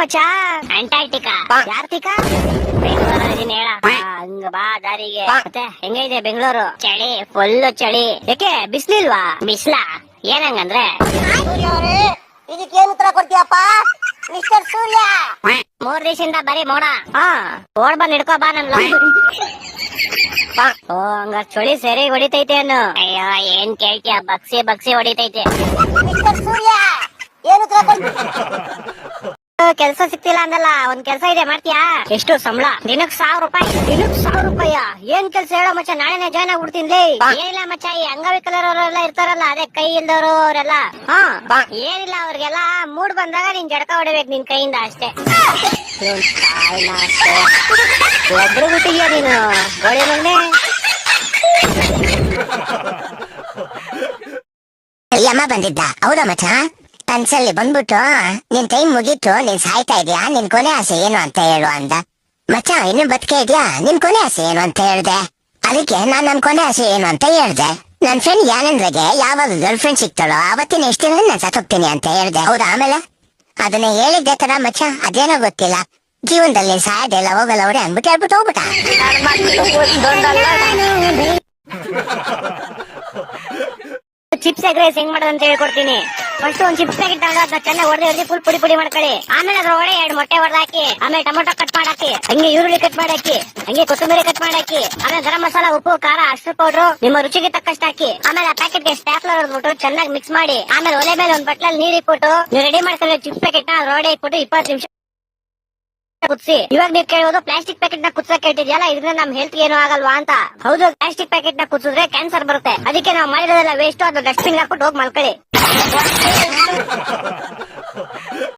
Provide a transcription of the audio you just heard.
ಮಚ್ಚ? ಅಂಟಾರ್ಟಿಕಾ ಹೇಳ. ಹಂಗ ಬಾ ದಾರಿಗೆ. ಮತ್ತೆ ಹೆಂಗೈತೆ ಬೆಂಗಳೂರು? ಚಳಿ ಫುಲ್ ಚಳಿ. ಯಾಕೆ ಬಿಸ್ಲಿಲ್ವಾ? ಬಿಸ್ಲಾ? ಏನಂಗಂದ್ರೆ? ಏನ್ ಉತ್ತರ ಕೊಡ್ತೀಯಪ್ಪ? ಮಿಸ್ಟರ್ ಸೂರ್ಯ. ಮೂರ್ ದಿವಸದಿಂದ ಬರೀ ಮೋಡ. ಹಾ. ಓಡ್ ಬಂದ್ ಹಿಡ್ಕೋ ಬಾ ನನ್ ಓ ಹಂಗ ಚಳಿ ಸರಿ ಹೊಡಿತೈತೆ ಅನ್ನು. ಅಯ್ಯೋ ಏನ್ ಕೇಳ್ತೀಯ? ಬಗ್ಸಿ ಬಗ್ಸಿ ಹೊಡಿತೈತೆ. ಮಿಸ್ಟರ್ ಸೂರ್ಯ ಏನು ಉತ್ತರ ಕೆಲ್ಸ ಸಿಕ್ತಿಲ್ಲ ಅಂದಲ್ಲ ಒಂದ್ ಕೆಲಸ ಇದೆ ಮಾಡ್ತೀಯಾ? ಎಷ್ಟು ಸಂಬಳ? ದಿನಕ್ ಸಾವಿರ ರೂಪಾಯಿ. ದಿನಕ್ ಸಾವಿರ ರೂಪಾಯಿ ಏನ್ ಕೆಲ್ಸ ಹೇಳೋ ಮಚ್ಚ ನಾಳೆನೆ ಜಾಯ್ನ್ ಆಗ್ಬಿಡ್ತೀನಿ ಲೇ. ಏನಿಲ್ಲ ಮಚ್ಚ ಈ ಅಂಗವಿಕಲರವರೆಲ್ಲ ಇರ್ತಾರಲ್ಲ ಅದೇ ಕೈ ಇಲ್ದವರು ಅವರೆಲ್ಲ. ಹಾ ಬಾ. ಏನಿಲ್ಲ ಅವ್ರಿಗೆಲ್ಲ ಮೂಡ್ ಬಂದಾಗ ನೀನ್ ಜಡಕ ಹೊಡಿಬೇಕು ನಿನ್ ಕೈಯಿಂದ ಅಷ್ಟೇ. ಒಬ್ರು ಬಿಟ್ಟಿದ್ಯಾ ನೀನು? ಗೋಳಿ ಮಗನೇ ಯಮ್ಮ ಬಂದಿದ್ದ. ಹೌದಾ ಮಚ್ಚ? ಕನ್ಸಲ್ಲಿ ಬಂದ್ಬಿಟ್ಟು, ನಿನ್ ಟೈಮ್ ಮುಗೀತು, ನೀನ್ ಸಾಯ್ತಾ ಇದೀಯಾ? ನಿನ್ ಕೊನೆ ಆಸೆ ಏನು ಅಂತ ಹೇಳು ಅಂದ. ಮಚ್ಚ, ಇನ್ನು ಬದುಕೆ ಇದೆಯಾ? ನಿನ್ ಕೊನೆ ಆಸೆ ಏನು ಅಂತ ಹೇಳ್ದೆ. ಅದಕ್ಕೆ ನಾನ್ ನನ್ ಕೊನೆ ಆಸೆ ಏನು ಅಂತ ಹೇಳ್ದೆ. ನನ್ ಫ್ರೆಂಡ್ ಯಾನಂದ್ರಗೆ ಯಾವಾಗ ಗರ್ಲ್ ಫ್ರೆಂಡ್ ಸಿಗ್ತಾಳೋ, ಅವತ್ತಿನ ಎಷ್ಟು ದಿನ ನಾನು ಸತ್ತೋಗ್ತೀನಿ ಅಂತ ಹೇಳ್ದೆ. ಹೌದಾ ಆಮೇಲೆ? ಅದನ್ನ ಹೇಳಿದ್ದೆ ತರ ಮಚ್ಚ, ಅದೇನೋ ಗೊತ್ತಿಲ್ಲ. ಜೀವನದಲ್ಲಿ ಸಾಯದೆಲ್ಲ ಹೋಗಲ್ಲ ಅವ್ರೆ ಅಂದ್ಬಿಟ್ಟು ಹೇಳ್ಬಿಟ್ಟು ಹೋಗ್ಬಿಟ್ಟ. ಚಿಪ್ಸ್ ಎಗ್ ರೈಸ್ ಹೆಂಗ್ ಮಾಡೋದಂತ ಹೇಳ್ಕೊಡ್ತೀನಿ. ಫಸ್ಟ್ ಒಂದ್ ಚಿಪ್ಸ್ ಪ್ಯಾಕೆಟ್ ತಗೊಂಡು ಅದನ್ನ ಚೆನ್ನಾಗಿ ಹೊಡೆದು ಹೊಡೆದು ಫುಲ್ ಪುಡಿ ಪುಡಿ ಮಾಡ್ಕೊಳ್ಳಿ. ಆಮೇಲೆ ಅದ್ರ ಒಳಗೆ ಎರಡು ಮೊಟ್ಟೆ ಹೊಡೆದಾಕಿ ಆಮೇಲೆ ಟೊಮೊಟೊ ಕಟ್ ಮಾಡಾಕಿ ಹಂಗೆ ಈರುಳ್ಳಿ ಕಟ್ ಮಾಡಾಕಿ ಹಂಗೆ ಕೊತ್ತಂಬರಿ ಕಟ್ ಮಾಡಾಕಿ ಆಮೇಲೆ ಗರಂ ಮಸಾಲ, ಉಪ್ಪು, ಖಾರ ಅಷ್ಟು ಪೌಡ್ರು ನಿಮ್ಮ ರುಚಿಗೆ ತಕ್ಕಷ್ಟು ಹಾಕಿ, ಆಮೇಲೆ ಆ ಪ್ಯಾಕೆಟ್ಗೆ ಸ್ಟ್ಯಾಪ್ಲರ್ ಹೊಡೆದ್ಬಿಟ್ಟು ಚೆನ್ನಾಗಿ ಮಿಕ್ಸ್ ಮಾಡಿ, ಆಮೇಲೆ ಒಲೆ ಮೇಲೆ ಒಂದ್ ಬಟ್ಲಲ್ಲಿ ನೀರ್ ಇಟ್ಬಿಟ್ಟು ನೀವು ರೆಡಿ ಮಾಡ್ಕೊಂಡ್ರೆ ಚಿಪ್ಸ್ ಪ್ಯಾಕೆಟ್ನ ರೋಡೆ ಇಟ್ಬಿಟ್ಟು ಇಪ್ಪತ್ತು ನಿಮಿಷ ಕುದಿಸಿ. ಇವಾಗ ನೀವು ಕೇಳೋದು ಪ್ಲಾಸ್ಟಿಕ್ ಪ್ಯಾಕೆಟ್ನ ಕುದಿಸಕ್ ಹೇಳ್ತಿದ್ಯಲ್ಲ ಇದ್ರಿಂದ ನಮ್ ಹೆಲ್ತ್ ಏನು ಆಗಲ್ವಾ ಅಂತ. ಹೌದು ಪ್ಲಾಸ್ಟಿಕ್ ಪ್ಯಾಕೆಟ್ನ ಕುದಿಸಿದ್ರೆ ಕ್ಯಾನ್ಸರ್ ಬರುತ್ತೆ. ಅದಕ್ಕೆ ನಾವು ಮಾಡಿರೋದೆಲ್ಲ ವೇಸ್ಟ್ ಅದು ಡಸ್ಟ್ಬಿನ್ ಹಾಕ್ಬಿಟ್ಟು ಹೋಗಿ ಮಲ್ಕೊಳ್ಳಿ.